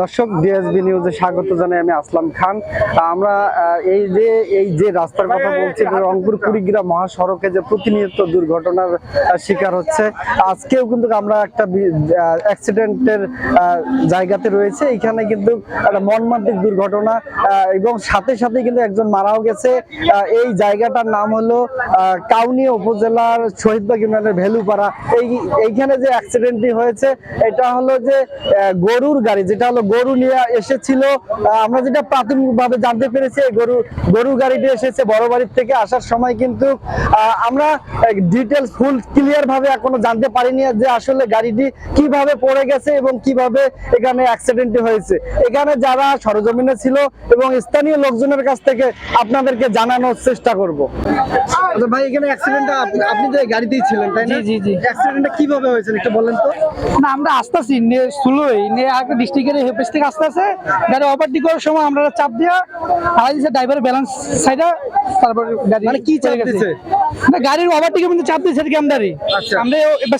দর্শক ডিএসবি নিউজে স্বাগত জানাই আমি আসলাম খান। আমরা এই যে এই যে রাস্তার কথা বলছি রংপুর কুড়িগ্রাম মহাসড়কে যে প্রতিনিয়ত দুর্ঘটনার শিকার হচ্ছে, আজকেও কিন্তু আমরা একটা অ্যাক্সিডেন্টের জায়গাতে রয়েছে। এখানে কিন্তু একটা মর্মান্তিক দুর্ঘটনা এবং সাথে সাথে কিন্তু একজন মারাও গেছে। এই জায়গাটার নাম হলো কাউনিয়া উপজেলার শহীদবাগ ইউনিয়নের ভেলুপাড়া। এই, এইখানে যে অ্যাক্সিডেন্টটি হয়েছে, এটা হলো যে গরুর গাড়ি, যেটা হলো গরু নিয়ে এসেছিল। আমরা যেটা প্রাথমিকভাবে জানতে পেরেছি এই গরু গাড়িটি এসেছে বড় বাড়ির থেকে। আসার সময় কিন্তু আমরা ডিটেলস ফুল ক্লিয়ার ভাবে এখনও জানতে পারিনি যে আসলে গাড়িটি কীভাবে পড়ে গেছে এবং কীভাবে এখানে অ্যাক্সিডেন্টটি হয়েছে। এখানে যারা সরজমিনে ছিল এবং স্থানীয় লোকজনের কাছ থেকে আপনাদেরকে জানানোর চেষ্টা করব। আচ্ছা ভাই এখানে অ্যাক্সিডেন্টটা আপনি এই গাড়িতেই ছিলেন তাই না? জি, জি, জি। অ্যাক্সিডেন্টটা কীভাবে হয়েছে একটু বলেন তো। না আমরা আসতেছি নিয়ে স্লোই নিয়ে আগে ডিস্ট্রিক্টের হেপেস থেকে আসতে আসে গাড়ি ওভারটেক করার সময় আমরা চাপ দিয়া হারাই দিচ্ছে ড্রাইভারের ব্যালেন্স সাইডে তারপর গাড়ি মানে কি চাপ পড়ে গেছে। না গাড়ির ওভারটেকের মধ্যে চাপ কি আমদারি আচ্ছা। আমরা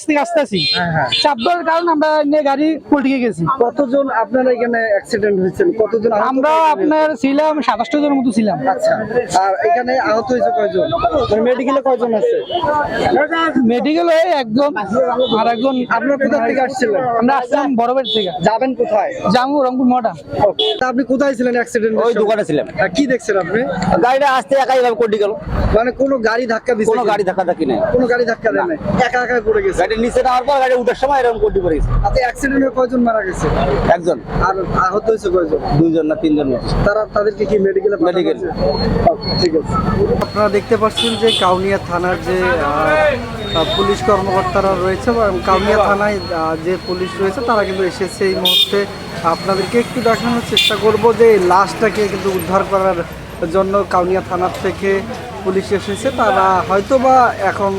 থেকে আসতে আসি। হ্যাঁ, হ্যাঁ। চাপ দেওয়ার কারণে আমরা নিয়ে গাড়ি পল্টিকে গেছি। কতজন আপনারা এখানে অ্যাক্সিডেন্ট হয়েছেন? কতজন আমরা আপনার ছিলাম সাতাশটা জনের মতো ছিলাম। আচ্ছা। আর এখানে আহত হয়েছে কয়জন? মেডিকেলে কয়জন আছে? মেডিকেল হয়ে একজন আর একজন আপনারা কোথা থেকে আসছিলেন? আমরা আসলাম বড়বাড়ি থেকে। যাবেন কোথায়? রংপুর মটা আপনি কোথায় ছিলেন অ্যাক্সিডেন্ট ওই দোকানে ছিলাম। কি দেখছেন আপনি? গাড়িটা আসতে একাই ভাবে কোটি গেল। মানে কোনো গাড়ি ধাক্কা দিছে কোনো গাড়ি ধাক্কা ধাক্কি নাই। কোনো গাড়ি ধাক্কা দেয় নাই? একা একা পড়ে গেছে? গাড়ির নিচে নামার পর গাড়ি উঠার সময় এরকম কোটি পড়ে গেছে। তাতে অ্যাক্সিডেন্টে কয়জন মারা গেছে? একজন। আর আহত হয়েছে কয়জন? দুইজন না তিনজন তারা তাদেরকে কি মেডিকেলে. ঠিক আছে। আপনারা দেখতে পাচ্ছেন যে কাউনিয়া থানার যে পুলিশ কর্মকর্তারা রয়েছে বা কাউনিয়া থানায় যে পুলিশ রয়েছে তারা কিন্তু এসেছে এই মুহূর্তে। আপনাদেরকে একটু দেখানোর চেষ্টা করব যে লাশটাকে কিন্তু উদ্ধার করার জন্য কাউনিয়া থানার থেকে পুলিশ এসেছে। তারা হয়তোবা এখন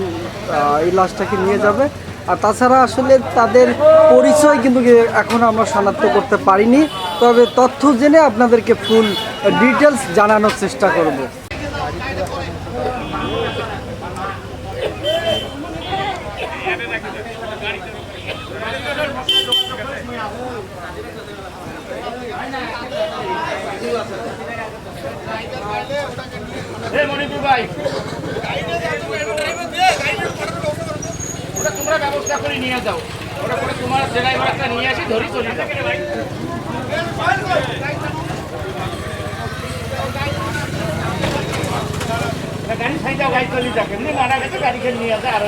এই লাশটাকে নিয়ে যাবে। আর তাছাড়া আসলে তাদের পরিচয় কিন্তু এখনও আমরা শনাক্ত করতে পারিনি। তবে তথ্য জেনে আপনাদেরকে ফুল ডিটেলস জানানোর চেষ্টা করব। মণিপুর ভাই। ওটা তোমরা ব্যবস্থা করে নিয়ে যাও। ওটা করে তোমার একটা নিয়ে আসি, ধরি চলে গাড়ি সাই যাও গাড়ি চলে যাও এমনি মারা গেছে, গাড়ি খেয়ে নিয়ে আসে, আরও